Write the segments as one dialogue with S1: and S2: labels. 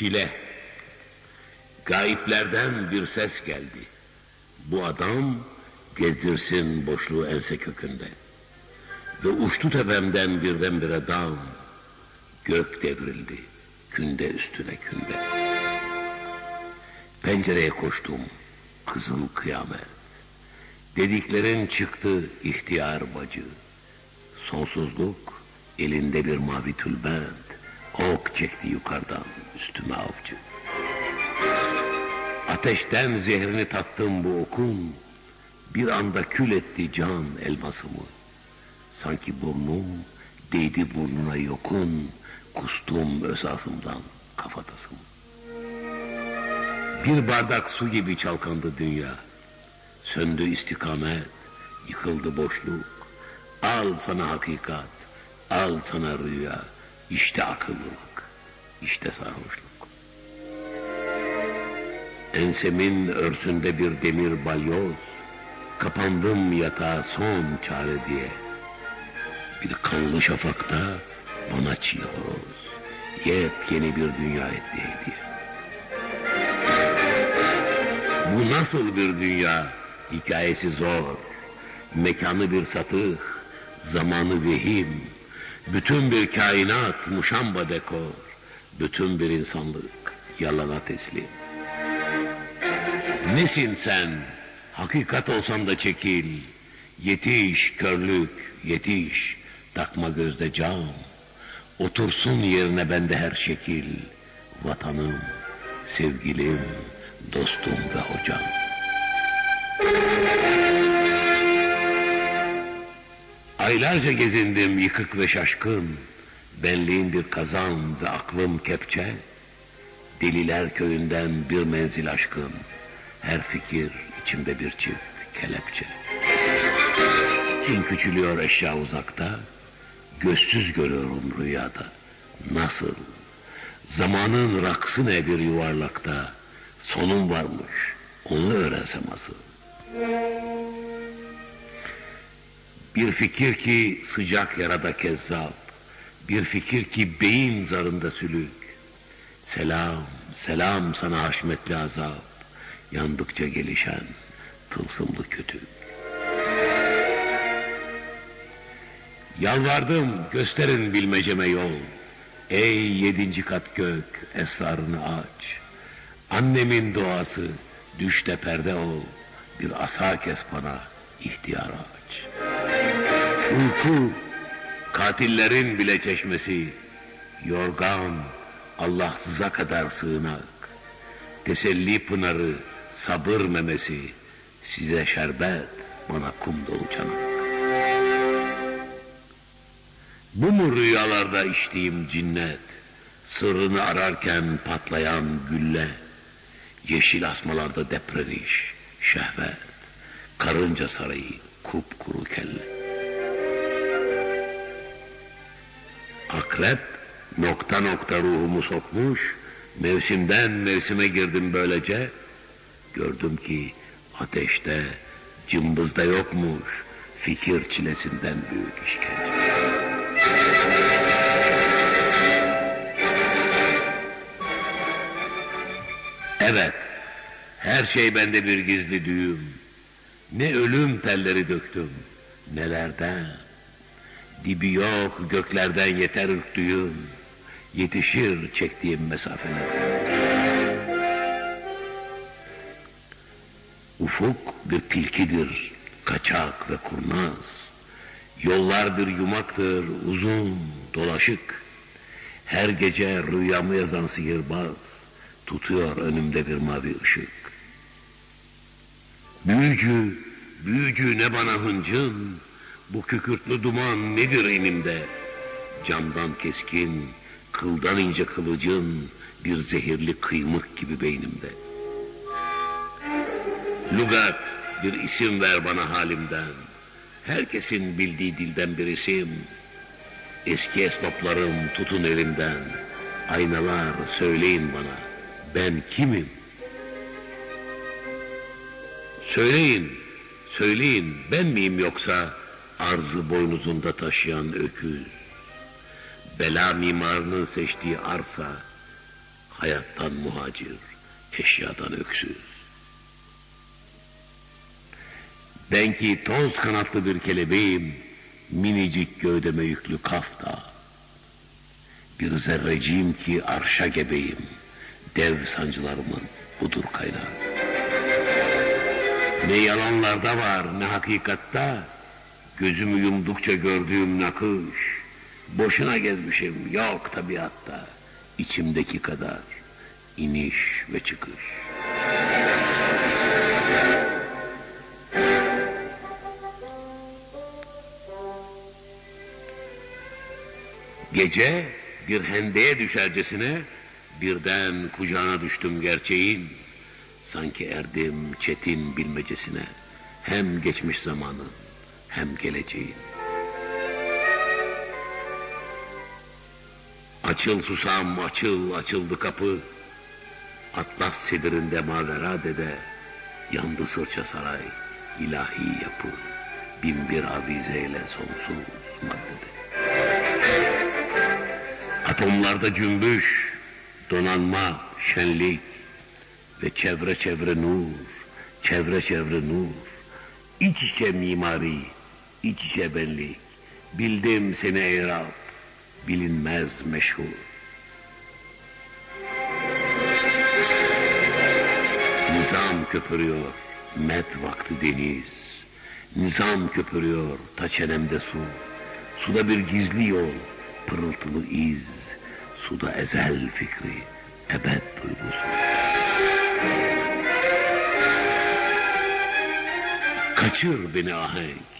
S1: Şile. Gayiplerden bir ses geldi. Bu adam gezdirsin boşluğu ense kökünde. Ve uçtu tepemden birdenbire dağ. Gök devrildi. Künde üstüne künde. Pencereye koştum. Kızıl kıyamet. Dediklerin çıktı ihtiyar bacı. Sonsuzluk elinde bir mavi tülbent. Ok çekti yukarıdan üstüme avcı. Ateşten zehrini tattım bu okun. Bir anda kül etti can elmasımı. Sanki burnum değdi burnuna yokun. Kustum öz ağzımdan kafatasımı. Bir bardak su gibi çalkandı dünya. Söndü istikamet, yıkıldı boşluk. Al sana hakikat, al sana rüya. İşte akıllılık, işte sarhoşluk. Ensemin örsünde bir demir balyoz, kapandım yatağa son çare diye. Bir kanlı şafakta bana çiğ horoz, yepyeni bir dünya etti hediye. Bu nasıl bir dünya? Hikayesi zor. Mekanı bir satık, zamanı vehim. Bütün bir kainat muşamba dekor. Bütün bir insanlık yalana teslim. Nesin sen? Hakikat olsan da çekil. Yetiş körlük, yetiş. Takma gözde cam. Otursun yerine bende her şekil. Vatanım, sevgilim, dostum ve hocam. Aylarca gezindim yıkık ve şaşkın. Benliğim bir kazan ve aklım kepçe. Deliler köyünden bir menzil aşkın. Her fikir içimde bir çift kelepçe. Kim küçülüyor eşya uzakta, gözsüz görüyorum rüyada. Nasıl? Zamanın raksı ne bir yuvarlakta, sonum varmış, onu öğrensem asıl. Bir fikir ki sıcak yarada kezzap, bir fikir ki beyin zarında sülük. Selam, selam sana haşmetli azap, yandıkça gelişen tılsımlı kötü. Yalvardım gösterin bilmeceme yol. Ey yedinci kat gök esrarını aç. Annemin doğası düşte perde ol. Bir asa kes bana ihtiyar aç. Uyku katillerin bile çeşmesi. Yorgan Allahsıza kadar sığınak. Teselli pınarı sabır memesi. Size şerbet bana kum dolu çanak. Bu mu rüyalarda içtiğim cinnet? Sırrını ararken patlayan gülle. Yeşil asmalarda deprediş, şehvet. Karınca sarayı, kupkuru kelle. Akrep nokta nokta ruhumu sokmuş. Mevsimden mevsime girdim böylece. Gördüm ki ateşte, cımbızda yokmuş. Fikir çilesinden büyük işkence. Evet, her şey bende bir gizli düğüm. Ne ölüm telleri döktüm, nelerden. Dibi yok göklerden yeter ürktüğüm. Yetişir çektiğim mesafeler. Ufuk bir tilkidir, kaçak ve kurnaz. Yollar bir yumaktır, uzun, dolaşık. Her gece rüyamı yazan sihirbaz tutuyor önümde bir mavi ışık. Büyücü, büyücü ne bana hıncın, bu kükürtlü duman nedir enimde? Camdan keskin, kıldan ince kılıcın, bir zehirli kıymık gibi beynimde. Lugat, bir isim ver bana halimden. Herkesin bildiği dilden bir isim. Eski esbaplarım tutun elimden. Aynalar söyleyin bana, ben kimim? Söyleyin, söyleyin ben miyim yoksa arzı boynuzunda taşıyan öküz? Bela mimarının seçtiği arsa, hayattan muhacir, eşyadan öksüz. Ben ki toz kanatlı bir kelebeğim, minicik gövdeme yüklü kafta. Bir zerreciyim ki arşa gebeyim, dev sancılarımın budur kaynağı. Ne yalanlarda var ne hakikatta, gözümü yumdukça gördüğüm nakış. Boşuna gezmişim yok tabiatta, içimdeki kadar iniş ve çıkış. Gece bir hendeye düşercesine birden kucağına düştüm gerçeğin. Sanki erdim çetin bilmecesine hem geçmiş zamanın hem geleceğin. Açıl susam açıl açıldı kapı. Atlas sedirinde mavera dede. Yandı sırça saray ilahi yapı. Bin bir avizeyle sonsuz maddede. Atomlarda cümbüş, donanma, şenlik ve çevre çevre nur, çevre çevre nur. İç içe mimari, iç içe benlik. Bildim seni ey Rab, bilinmez meşhur. Nizam köpürüyor, met vakti deniz. Nizam köpürüyor, ta çenemde su. Suda bir gizli yol, pırıltılı iz. Suda ezel fikri, ebed duygusu. Kaçır beni ahenk,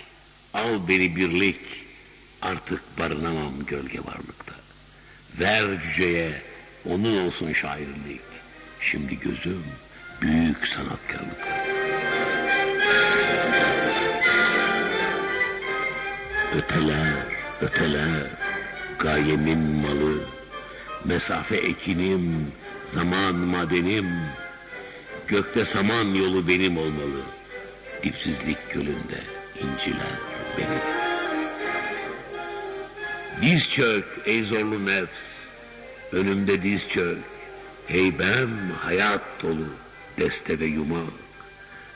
S1: al beni birlik. Artık barınamam gölge varlıkta. Ver cüceye, onun olsun şairlik. Şimdi gözüm büyük sanatkarlıkta. Öteler, öteler, gayemin malı, mesafe ekinim, zaman madenim, gökte saman yolu benim olmalı, dipsizlik gölünde inciler benim. Diz çök ey zorlu nefs, önümde diz çök, heybem hayat dolu, deste ve yumak.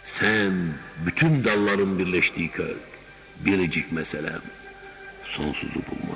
S1: Sen bütün dalların birleştiği kök, biricik meselem, sonsuzu bulmak.